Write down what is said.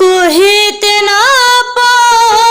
কহিতে না পা